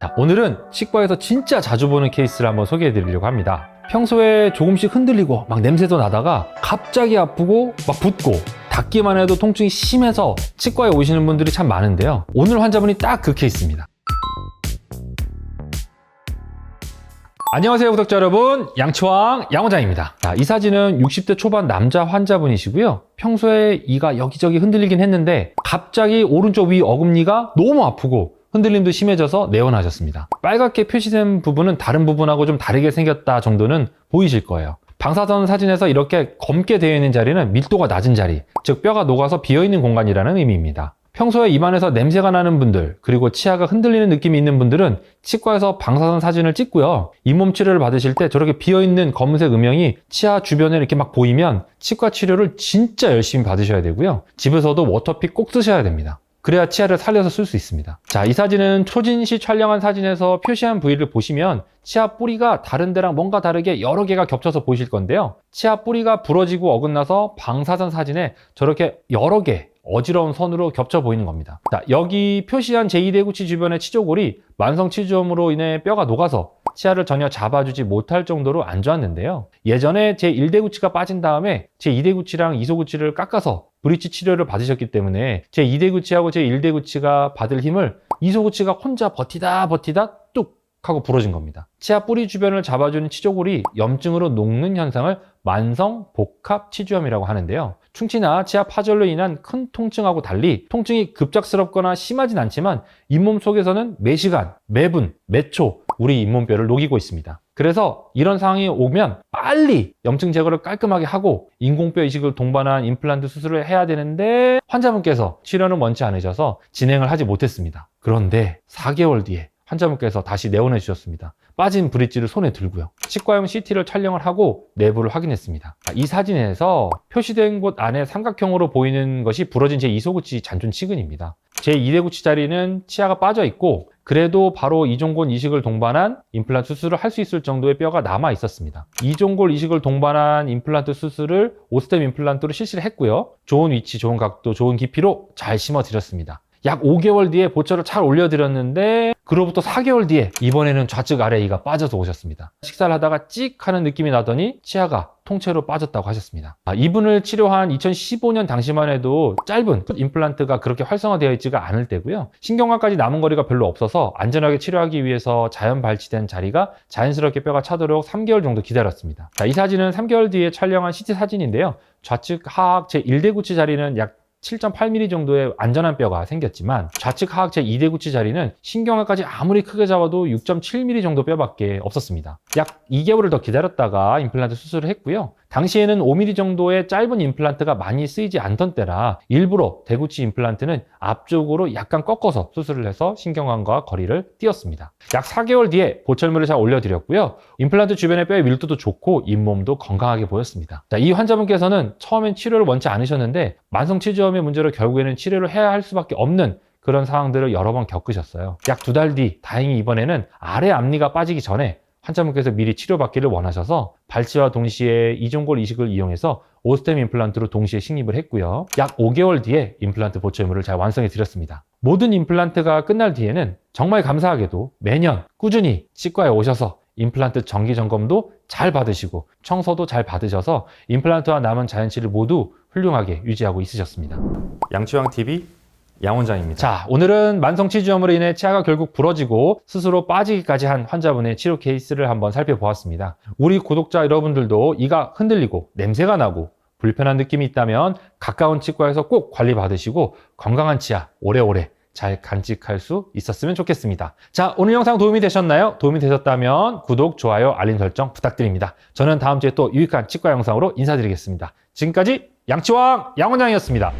자, 오늘은 치과에서 진짜 자주 보는 케이스를 한번 소개해 드리려고 합니다. 평소에 조금씩 흔들리고 막 냄새도 나다가 갑자기 아프고 막 붓고 닿기만 해도 통증이 심해서 치과에 오시는 분들이 참 많은데요. 오늘 환자분이 딱 그 케이스입니다. 안녕하세요 구독자 여러분 양치왕 양원장입니다 자, 이 사진은 60대 초반 남자 환자분이시고요 평소에 이가 여기저기 흔들리긴 했는데 갑자기 오른쪽 위 어금니가 너무 아프고 흔들림도 심해져서 내원하셨습니다 빨갛게 표시된 부분은 다른 부분하고 좀 다르게 생겼다 정도는 보이실 거예요 방사선 사진에서 이렇게 검게 되어 있는 자리는 밀도가 낮은 자리 즉 뼈가 녹아서 비어있는 공간이라는 의미입니다 평소에 입안에서 냄새가 나는 분들, 그리고 치아가 흔들리는 느낌이 있는 분들은 치과에서 방사선 사진을 찍고요. 잇몸 치료를 받으실 때 저렇게 비어있는 검은색 음영이 치아 주변에 이렇게 막 보이면 치과 치료를 진짜 열심히 받으셔야 되고요. 집에서도 워터픽 꼭 쓰셔야 됩니다. 그래야 치아를 살려서 쓸 수 있습니다. 자, 이 사진은 초진 시 촬영한 사진에서 표시한 부위를 보시면 치아 뿌리가 다른 데랑 뭔가 다르게 여러 개가 겹쳐서 보이실 건데요. 치아 뿌리가 부러지고 어긋나서 방사선 사진에 저렇게 여러 개 어지러운 선으로 겹쳐 보이는 겁니다. 자, 여기 표시한 제2대구치 주변의 치조골이 만성 치주염으로 인해 뼈가 녹아서 치아를 전혀 잡아주지 못할 정도로 안 좋았는데요. 예전에 제1대구치가 빠진 다음에 제2대구치랑 이소구치를 깎아서 브릿지 치료를 받으셨기 때문에 제 2대 구치하고 제 1대 구치가 받을 힘을 이소 구치가 혼자 버티다 버티다 뚝 하고 부러진 겁니다. 치아 뿌리 주변을 잡아주는 치조골이 염증으로 녹는 현상을 만성 복합 치주염이라고 하는데요. 충치나 치아 파절로 인한 큰 통증하고 달리 통증이 급작스럽거나 심하진 않지만 잇몸 속에서는 매시간, 매분, 매초 우리 잇몸뼈를 녹이고 있습니다. 그래서 이런 상황이 오면 빨리 염증 제거를 깔끔하게 하고 인공뼈 이식을 동반한 임플란트 수술을 해야 되는데 환자분께서 치료는 원치 않으셔서 진행을 하지 못했습니다. 그런데 4개월 뒤에 환자분께서 다시 내원해 주셨습니다. 빠진 브릿지를 손에 들고요. 치과용 CT를 촬영을 하고 내부를 확인했습니다. 이 사진에서 표시된 곳 안에 삼각형으로 보이는 것이 부러진 제2소구치 잔존 치근입니다. 제2대구치 자리는 치아가 빠져 있고 그래도 바로 이종골 이식을 동반한 임플란트 수술을 할 수 있을 정도의 뼈가 남아 있었습니다. 이종골 이식을 동반한 임플란트 수술을 오스템 임플란트로 실시를 했고요. 좋은 위치, 좋은 각도, 좋은 깊이로 잘 심어 드렸습니다. 약 5개월 뒤에 보철을 잘 올려드렸는데 그로부터 4개월 뒤에 이번에는 좌측 아래 이가 빠져서 오셨습니다. 식사를 하다가 찍 하는 느낌이 나더니 치아가 통째로 빠졌다고 하셨습니다. 아, 이분을 치료한 2015년 당시만 해도 짧은 임플란트가 그렇게 활성화되어 있지가 않을 때고요. 신경관까지 남은 거리가 별로 없어서 안전하게 치료하기 위해서 자연 발치된 자리가 자연스럽게 뼈가 차도록 3개월 정도 기다렸습니다. 자, 이 사진은 3개월 뒤에 촬영한 CT 사진인데요. 좌측 하악 제 1대구치 자리는 약 7.8mm 정도의 안전한 뼈가 생겼지만 좌측 하악 제2대구치 자리는 신경화까지 아무리 크게 잡아도 6.7mm 정도 뼈밖에 없었습니다. 약 2개월을 더 기다렸다가 임플란트 수술을 했고요. 당시에는 5mm 정도의 짧은 임플란트가 많이 쓰이지 않던 때라 일부러 대구치 임플란트는 앞쪽으로 약간 꺾어서 수술을 해서 신경관과 거리를 띄었습니다. 약 4개월 뒤에 보철물을 잘 올려드렸고요. 임플란트 주변의 뼈의 밀도도 좋고 잇몸도 건강하게 보였습니다. 자, 이 환자분께서는 처음엔 치료를 원치 않으셨는데 만성 치주염의 문제로 결국에는 치료를 해야 할 수밖에 없는 그런 상황들을 여러 번 겪으셨어요. 약 두 달 뒤 다행히 이번에는 아래 앞니가 빠지기 전에 환자분께서 미리 치료받기를 원하셔서 발치와 동시에 이종골 이식을 이용해서 오스템 임플란트로 동시에 식립을 했고요. 약 5개월 뒤에 임플란트 보철물을 잘 완성해 드렸습니다. 모든 임플란트가 끝날 뒤에는 정말 감사하게도 매년 꾸준히 치과에 오셔서 임플란트 정기 점검도 잘 받으시고 청소도 잘 받으셔서 임플란트와 남은 자연치를 모두 훌륭하게 유지하고 있으셨습니다. 양치왕 TV 양 원장입니다. 자, 오늘은 만성 치주염으로 인해 치아가 결국 부러지고 스스로 빠지기까지 한 환자분의 치료 케이스를 한번 살펴보았습니다. 우리 구독자 여러분들도 이가 흔들리고 냄새가 나고 불편한 느낌이 있다면 가까운 치과에서 꼭 관리 받으시고 건강한 치아 오래오래 잘 간직할 수 있었으면 좋겠습니다. 자, 오늘 영상 도움이 되셨나요? 도움이 되셨다면 구독, 좋아요, 알림 설정 부탁드립니다. 저는 다음 주에 또 유익한 치과 영상으로 인사드리겠습니다. 지금까지 양치왕 양원장이었습니다.